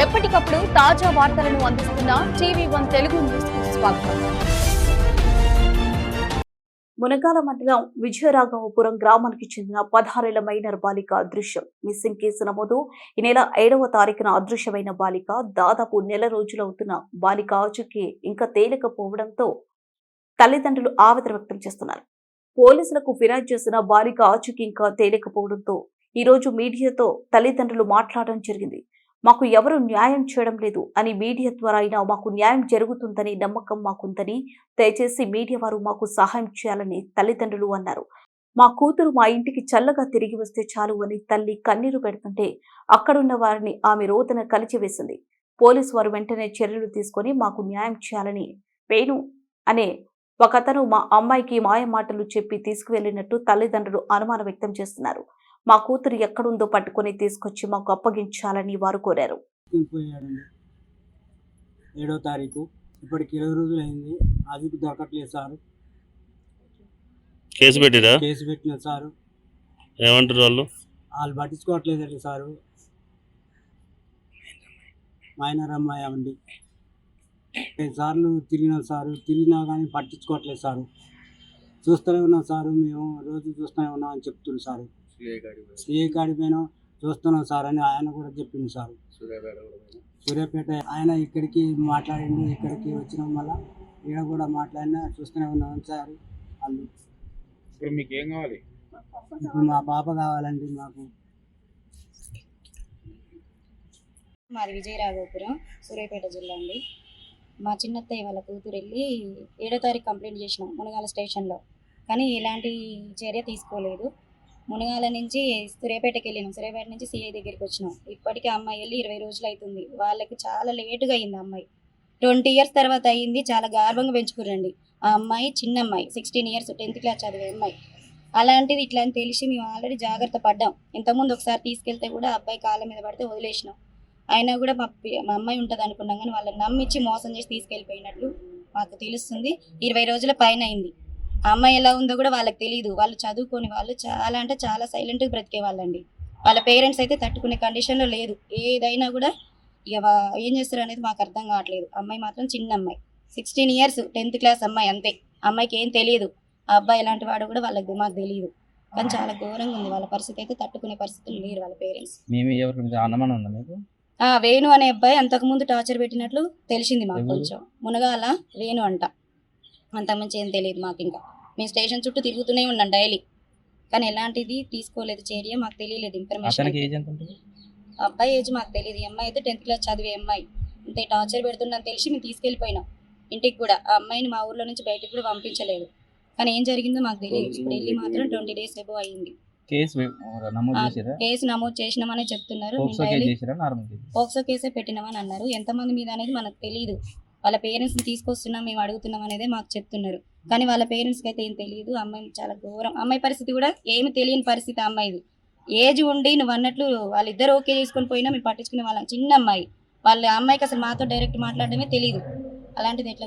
ఎప్పటికప్పుడు తాజా వార్తలను అందిస్తున్న టీవీ వన్ తెలుగు న్యూస్ స్వాగతం. మునగాల మండలం విజయరాఘవపురం గ్రామానికి చెందిన పదహారేళ్ళ మైనర్ బాలిక అదృశ్యం. మిస్సింగ్ కేసు నమోదు. ఈ నెల ఏడవ తారీఖున అదృశ్యమైన బాలిక దాదాపు నెల రోజులవుతున్న బాలిక ఆచూకీ ఇంకా తేలికపోవడంతో తల్లిదండ్రులు ఆవేదన వ్యక్తం చేస్తున్నారు. పోలీసులకు ఫిర్యాదు చేసిన బాలిక ఆచూకీ ఇంకా తేలికపోవడంతో ఈ రోజు మీడియాతో తల్లిదండ్రులు మాట్లాడడం జరిగింది. మాకు ఎవరు న్యాయం చేయడం లేదు అని మీడియా ద్వారా అయినా మాకు న్యాయం జరుగుతుందని నమ్మకం మాకుందని దయచేసి మీడియా వారు మాకు సహాయం చేయాలని తల్లిదండ్రులు అన్నారు. మా కూతురు మా ఇంటికి చల్లగా తిరిగి వస్తే చాలు అని తల్లి కన్నీరు పెడుతుంటే అక్కడున్న వారిని ఆమె రోదన కలిచివేసింది. పోలీసు వారు వెంటనే చర్యలు తీసుకొని మాకు న్యాయం చేయాలని వేణు అనే ఒకతను మా అమ్మాయికి మాయ మాటలు చెప్పి తీసుకువెళ్ళినట్టు తల్లిదండ్రులు అనుమానం వ్యక్తం చేస్తున్నారు. మా కూతురు ఎక్కడుందో పట్టుకొని తీసుకొచ్చి మాకు అప్పగించాలని వారు కోరారు. ఏడో తారీఖు. ఇప్పటికి ఇరవై రోజులు అయింది అదికి దొరకట్లేదు సారు. కేసు పెట్టిరా? కేసు పెట్టిన సారు. ఏమంటారు వాళ్ళు? వాళ్ళు పట్టించుకోవట్లేదండి సారు. మైనర్ అమ్మాయి అండి ఐదు సార్లు తిరిగినాం సారు తిరిగినా కానీ పట్టించుకోవట్లేదు సారు. చూస్తూనే ఉన్నాం సారు. మేము రోజు చూస్తూనే ఉన్నాం అని చెప్తున్నారు సారు. సిఏ కాడి పోయినాం చూస్తున్నాం సార్ అని ఆయన కూడా చెప్పింది సార్. సూర్యాపేట ఆయన ఇక్కడికి మాట్లాడిండు ఇక్కడికి వచ్చినాం మళ్ళా ఈడ కూడా మాట్లాడినా చూస్తూనే ఉన్నాం సార్ వాళ్ళు. ఇప్పుడు మీకు ఏం కావాలి? ఇప్పుడు మా పాప కావాలండి మాకు. మాది విజయరాఘవపురం సూర్యాపేట జిల్లా అండి. మా చిన్నత్తయ్య వాళ్ళ కూతురు వెళ్ళి ఏడో తారీఖు కంప్లైంట్ చేసినాం మునగాల స్టేషన్లో. కానీ ఎలాంటి చర్య తీసుకోలేదు. మునగాల నుంచి సూర్యాపేటకి వెళ్ళినాం సూర్యాపేట నుంచి సిఐ దగ్గరికి వచ్చినాం. ఇప్పటికీ అమ్మాయి వెళ్ళి ఇరవై రోజులు అవుతుంది వాళ్ళకి చాలా లేటుగా అయింది అమ్మాయి. ట్వంటీ ఇయర్స్ తర్వాత అయ్యింది చాలా గర్వంగా పెంచుకురండి ఆ అమ్మాయి చిన్న అమ్మాయి. సిక్స్టీన్ ఇయర్స్ టెన్త్ క్లాస్ చదివే అమ్మాయి. అలాంటిది ఇట్లా అని తెలిసి మేము ఆల్రెడీ జాగ్రత్త పడ్డాం. ఇంతకుముందు ఒకసారి తీసుకెళ్తే కూడా ఆ అబ్బాయి కాళ్ళ మీద పడితే వదిలేసినాం. అయినా కూడా మా మా అమ్మాయి ఉంటుంది అనుకున్నాం కానీ వాళ్ళని నమ్మించి మోసం చేసి తీసుకెళ్ళిపోయినట్లు మాకు తెలుస్తుంది. ఇరవై రోజుల పైన అయింది. ఆ అమ్మాయి ఎలా ఉందో కూడా వాళ్ళకి తెలియదు వాళ్ళు చదువుకొని వాళ్ళు చాలా అంటే చాలా సైలెంట్గా బ్రతికే వాళ్ళండి వాళ్ళ పేరెంట్స్ అయితే తట్టుకునే కండిషన్లో లేదు. ఏదైనా కూడా ఇక ఏం చేస్తారు అనేది మాకు అర్థం కావట్లేదు. అమ్మాయి మాత్రం చిన్న అమ్మాయి. సిక్స్టీన్ ఇయర్స్ టెన్త్ క్లాస్ అమ్మాయి అంతే. అమ్మాయికి ఏం తెలియదు ఆ అబ్బాయి ఎలాంటి వాడు కూడా వాళ్ళకి మాకు తెలియదు కానీ చాలా ఘోరంగా ఉంది. వాళ్ళ పరిస్థితి అయితే తట్టుకునే పరిస్థితులు లేరు వాళ్ళ పేరెంట్స్ మేము ఎవరి ఉందా మీకు? ఆ వేణు అనే అబ్బాయి అంతకుముందు టార్చర్ పెట్టినట్లు తెలిసింది మాకు? కొంచెం. మునగాల వేణు అంట. అంతకుమించి ఏం తెలియదు మాకు ఇంకా. మేము స్టేషన్ చుట్టూ తిరుగుతూనే ఉన్నాం డైలీ. కానీ ఎలాంటిది తీసుకోలేదు చర్య మాకు తెలియలేదు ఇన్ఫర్మేషన్ అబ్బాయి ఏజ్ మాకు తెలియదు ఈ అమ్మాయి అయితే టెన్త్ క్లాస్ చదివే అమ్మాయి. ఇంతే టార్చర్ పెడుతుందని తెలిసి మేము తీసుకెళ్ళిపోయినాం. ఇంటికి కూడా ఆ అమ్మాయిని మా ఊర్లో నుంచి బయటకు కూడా పంపించలేదు. కానీ ఏం జరిగిందో మాకు తెలియదు. ఇప్పుడు వెళ్ళి మాత్రం ట్వంటీ డేస్ ఎబో అయ్యింది కేసు కేసు నమోదు చేసినామని చెప్తున్నారు. పోక్సో కేసే పెట్టినామని అన్నారు. ఎంతమంది మీద అనేది మనకు తెలియదు వాళ్ళ పేరెంట్స్ని తీసుకొస్తున్నాం మేము అడుగుతున్నాం అనేది మాకు చెప్తున్నారు. కానీ వాళ్ళ పేరెంట్స్కి అయితే ఏం తెలియదు. అమ్మాయి చాలా ఘోరం. అమ్మాయి పరిస్థితి కూడా ఏమి తెలియని పరిస్థితి అమ్మాయిది. ఏజ్ ఉండి నువ్వు అన్నట్లు వాళ్ళిద్దరు ఓకే చేసుకొని పోయినా మేము పట్టించుకునే వాళ్ళం. చిన్న అమ్మాయి. వాళ్ళ అమ్మాయికి అసలు మాతో డైరెక్ట్ మాట్లాడడమే తెలియదు అలాంటిది ఎట్లా